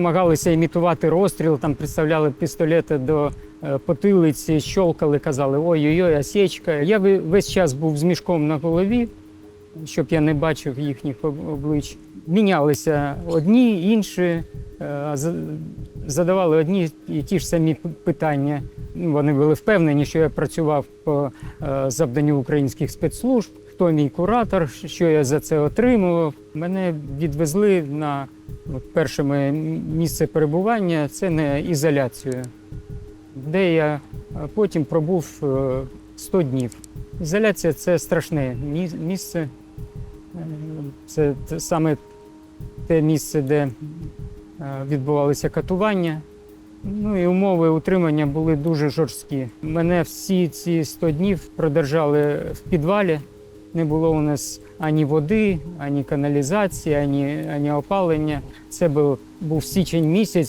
Намагалися імітувати розстріл, там представляли пістолети до е, потилиці, щолкали, казали ой-ой-ой, осечка. Я весь час був з мішком на голові, щоб я не бачив їхніх об- облич. Мінялися одні, інші, е, задавали одні і ті ж самі питання. Вони були впевнені, що я працював по е, завданню українських спецслужб, хто мій куратор, що я за це отримував. Мене відвезли на перше моє місце перебування це на ізоляцію, де я е, потім пробув е, 100 днів. Ізоляція це страшне місце. Е, Це саме те місце, де е, відбувалися катування. Ну і умови утримання були дуже жорсткі. Мене всі ці 100 днів продержали в підвалі. Не було у нас ані води, ані каналізації, ані, ані опалення. Це був, був січень місяць.